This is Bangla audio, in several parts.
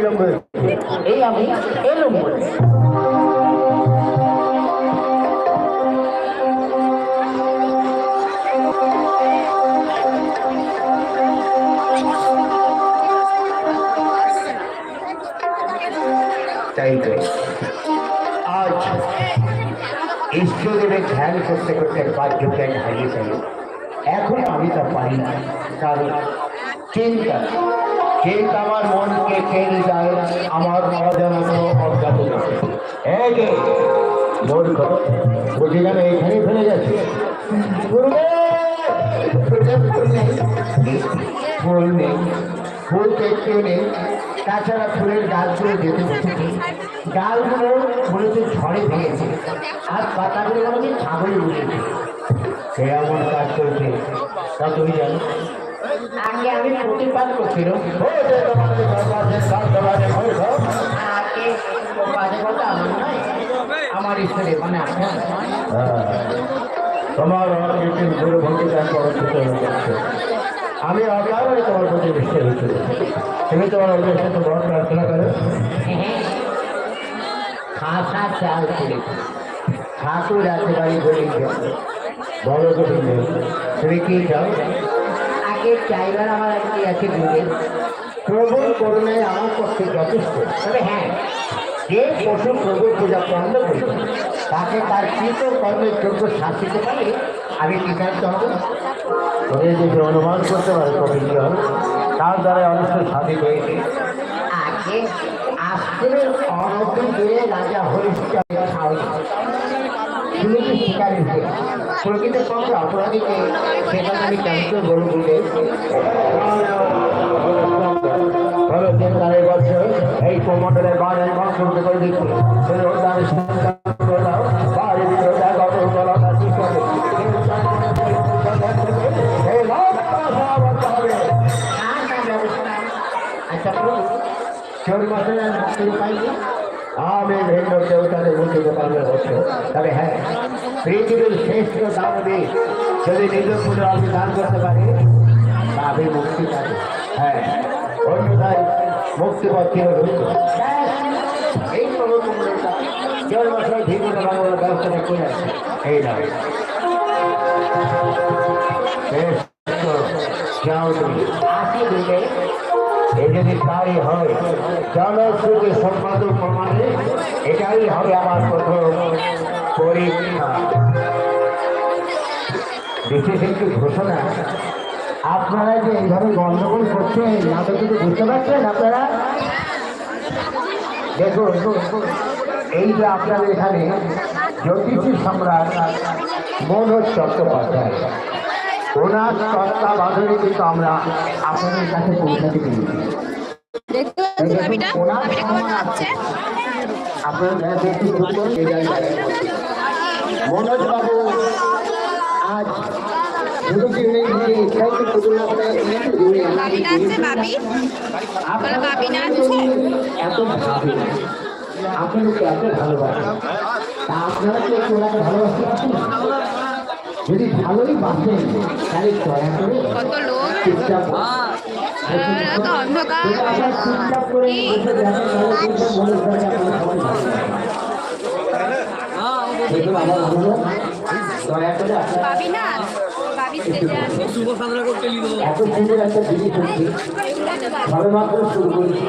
বিলম্ব এই আমি এলুম বলে। আজ ইষ্টদেবের ধ্যান করতে করতে বাহ্য জ্ঞান হারিয়ে ফেলে। এখন আমি তা না। কারণ চিন্তা চিন্তা আমার মনকে কেড়ে যায়, আমার অজানত অজ্ঞাত দেশে। এই যে মূর্খ বুঝি যেন এখানে ফেলে গুরুদেব! ফুল ফুল দেখতেও নেই। তাছাড়া ফুলের গাছগুলো যেতে বসেছে। ডালগুলো মূলত ঝড়ে ভেঙেছে। আর পাতাগুলো আমাকে ছাগলে উঠেছে সে এমন কাজ করেছে। তা তুমি জানো? আগে আমি প্রতিবাদ করছিলাম। আগে বাজে কথা আমার নয় আমার ঈশ্বরে মানে আপনার। তোমার অনেক গুরু ভক্তি দান করার চেষ্টা যাচ্ছে আমি অকারণে তোমার প্রতি বিশ্বাস হচ্ছিল তুমি তোমার সাথে বড় প্রার্থনা করো। খাসা চাল ছিল ঠাকুর রাতে বাড়ি বলে। বড় তুমি কি চাও? আগে চাইবার আমার একটি আছে দূরে। প্রবল করুণায় আমার পক্ষে যথেষ্ট। তবে হ্যাঁ যে পশু প্রভুর পূজা বন্ধ করবে তাকে তার কৃত কর্মের যোগ্য শাস্তিতে পারে আমি কৃতার্থ হব। তবে যদি অনুমান করতে পারে কবি তার দ্বারা অনিষ্ট সাধিত হয়েছে। আগে আশ্রমের অনতি দূরে রাজা হরিশ্চন্দ্র সাহস। কি শিকার হয়েছে প্রকৃত পক্ষে অপরাধীকে সেখানে আমি বলব বলে বর্ষ এই প্রমণ্ডলের বারে সংস্কৃত করে দিচ্ছে আচ্ছা চোর মাসে মুক্তির উপায় আমি ভিন্ন দেবতাদের মুক্তিতে পারবে হচ্ছে তবে হ্যাঁ পৃথিবীর শ্রেষ্ঠ দানবী যদি নিজ পুজো আমি দান করতে পারে তবে মুক্তি পাবে হ্যাঁ অন্যথায় মুক্তি পাচ্ছিল এই সম্পাদক প্রমাণে এটাই হবে আমার প্রথম। পরীক্ষা বিশেষ একটি ঘোষণা। আপনারা যে এইভাবে গণ্ডগোল করছেন না তো কিছু বুঝতে পারছেন আপনারা? দেখুন এই যে আপনাদের এখানে জ্যোতিষী সম্রাট মনোজ চট্টোপাধ্যায় ওনার তত্ত্বাবধানে কিন্তু আমরা আপনাদের কাছে পৌঁছাতে পেরেছি। আপনারা দেখতে মনোজ বাবু আজ এত ভাবি। আপনাদেরকে এত ভালোবাসে। তা আপনারা কি একটু ওনাকে ভালোবাসতে পারছেন? যদি ভালোই বাসেন তাহলে দয়া করে কত লোক? চুপচাপ অন্ধকার। চুপচাপ করে বসে দেখেন তাহলে মনে হয় যে আপনারা সবাই ভালো আছেন। দেখুন আমার অনুরোধ দয়া করে এত সুন্দর একটা জিনিস হচ্ছে সবে মাত্র শুরু করেছি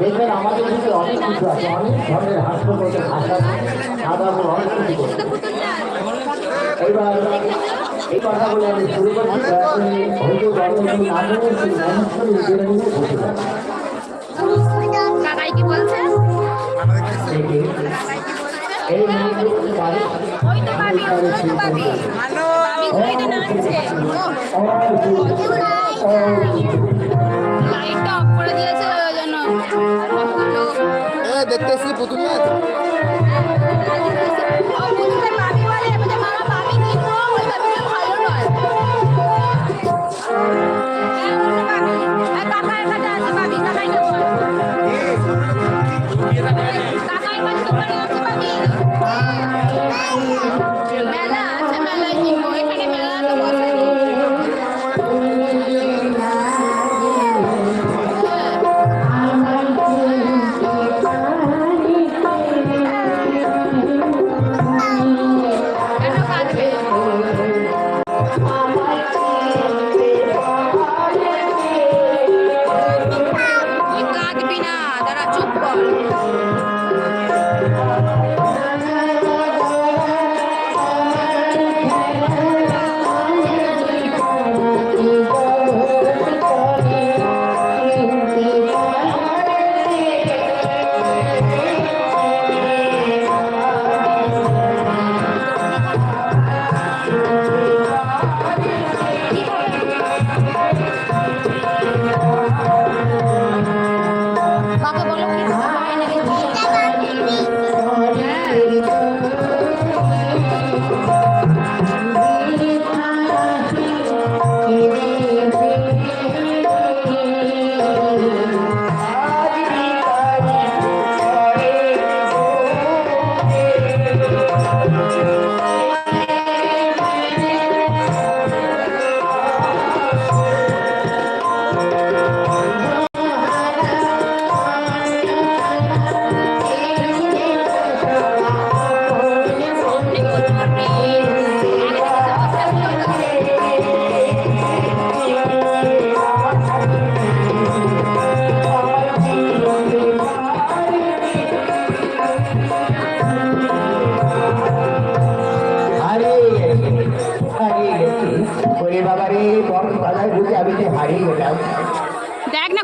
দেখবেন আমাদের কিন্তু অনেক কিছু আছে অনেক ধরনের হাস্যকর ভাষা সাদা অনেক কিছু এইবার এই কথাগুলো আমি শুরু করছি দয়া হয়তো বড় একটু না জেনে একটু ম্যানেজ করে জেনে নিলে বুঝতে পারবেন। কাকাই কি বলছে এই এই মুহূর্তে পারে ওই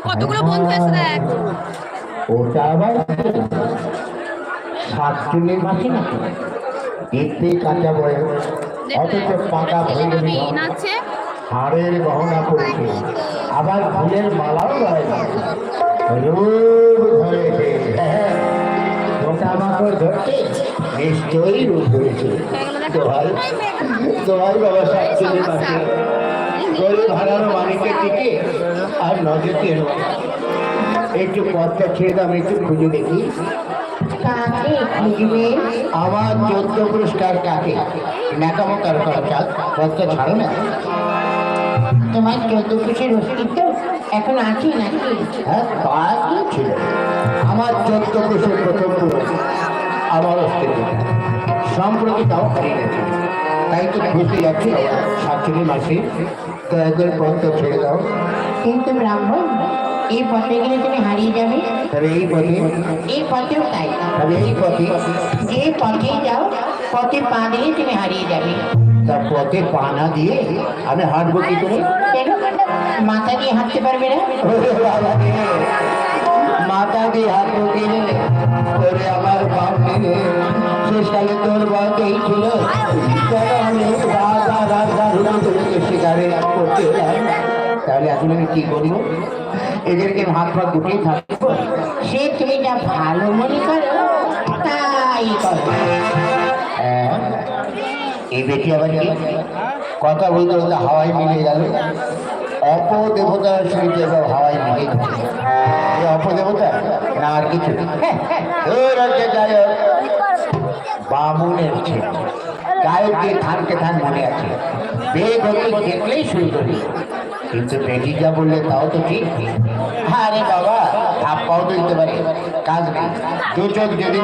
কতগুলো বন্ধু এসে দেখ। ওটা আবার সাতচল্লিশ মাসে নাকি দেখতে কাঁচা বয়স অথচ পাকা নাচছে। হাড়ের গহনা পড়েছে আবার ফুলের মালাও রয়েছে রূপ ধরেছে। ধরতে নিশ্চয়ই রূপ ধরেছে। দোহাই। দোহাই বাবা মাসে গরিব হারানো মানিকের দিকে আর নজর দিয়ে। একটু পথটা ছেড়ে দাম একটু খুঁজে দেখি। খুঁজবে? আমার চোদ্দ পুরস্কার কাকে? ন্যাকামো কার করা চাক পথটা ছাড়ো না। তোমার চোদ্দ পুরুষের অস্তিত্ব এখন আছে নাকি? হ্যাঁ তা ছিল। আমার চোদ্দ পুরুষের প্রথম পুরুষ। আমার অস্তিত্ব। সম্প্রতি তাও হারিয়ে গেছে। তাই তো বুঝতে যাচ্ছি সাতচল্লিশ মাসে দয়া করে পথটা ছেড়ে দাও কিন্তু ব্রাহ্মণ এই পথে গেলে তুমি হারিয়ে যাবে তবে এই পথে এই পথেও তাই তবে এই পথে যে পথেই যাও পথে পা দিলে তুমি হারিয়ে যাবে তার পথে পানা দিয়ে আমি হাঁটবো কি করে কেন মাথা দিয়ে হাঁটতে পারবে না ওরে বাবা রে, মাথা দিয়ে হাঁটবো কি রে তোরে আমার বাপ রে শেষকালে তোর তাহলে এখন আমি কি করব? এদেরকে হাত পা গুটিয়ে থাকব সে তুমি ভালো মনে করো তাই হ্যাঁ, এই বেটি আবার কথা বলতে বলতে হাওয়ায় মিলিয়ে গেল। অপদেবতার সহিত এবার হাওয়ায় মিলিয়ে গেছে অপদেবতা? না আর কিছু দূর হচ্ছে গায়ক। বামুনের ছেলে। গায়ককে থানকে থান মনে আছে। বেগ হতে দেখলেই শুরু করি। কিন্তু বেটি যা বললে তাও তো ঠিক। আরে বাবা হাত পাও তো দিতে পারে। কাজ দু চোখ যদি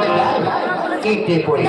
কেটে পড়ে।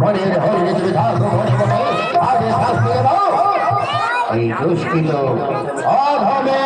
মনের হরিণে তুমি থাকো আগে শাস্তি দাও এই দুষ্কৃত অধমে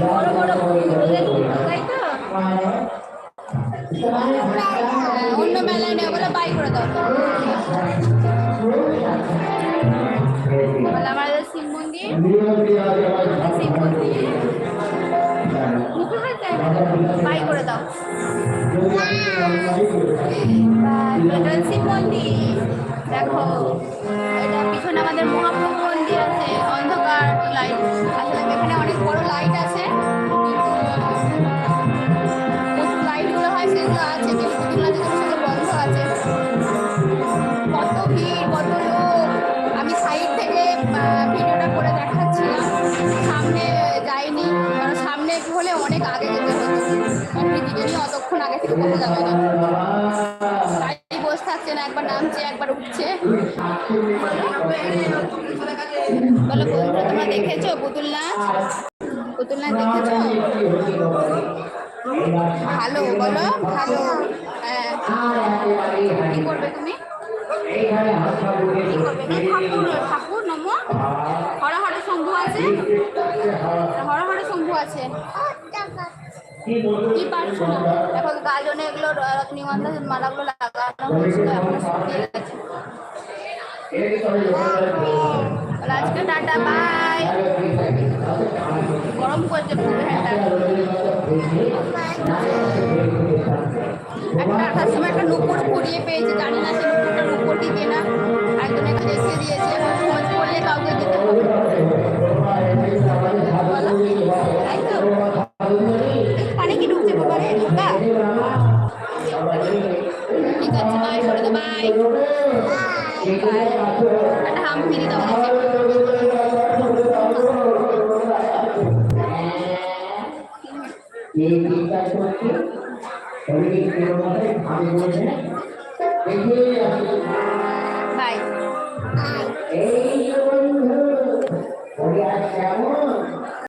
বড় বড় তাই তো অন্য মেলায় নেই ওগুলো বাই করে দাও। আমাদের শিব মন্দির শিব মন্দির বাই করে দাও। শিব মন্দির। দেখো অতক্ষণ আগে থেকে বসে যাবে না। বসে থাকছে না, একবার নামছে, একবার উঠছে। বলো বন্ধুরা তোমরা দেখেছ পুতুল নাচ? পুতুল নাচ দেখেছ? ভালো, বলো, ভালো। হ্যাঁ। কি করবে তুমি? কি করবে? ঠাকুর ঠাকুর, নম। হর হর শম্ভু আছে। হর হর শম্ভু আছে। কি পারছ না? দেখো, গাজনে এগুলো রজনীগন্ধা, মালাগুলো লাগানো হয়েছিল, এখন শুকিয়ে গেছে। আজকে টাটা, বাই। গরম করছে খুব একটা আসার সময় একটা নুপুর কুড়িয়ে পেয়েছে, জানি না সে নুপুরটা নুপুর দিবে না একজনের কাছে এসে দিয়েছে এবার খোঁজ করলে কাউকে দিতে হবে। করে দাও বাই বাই একটা হাম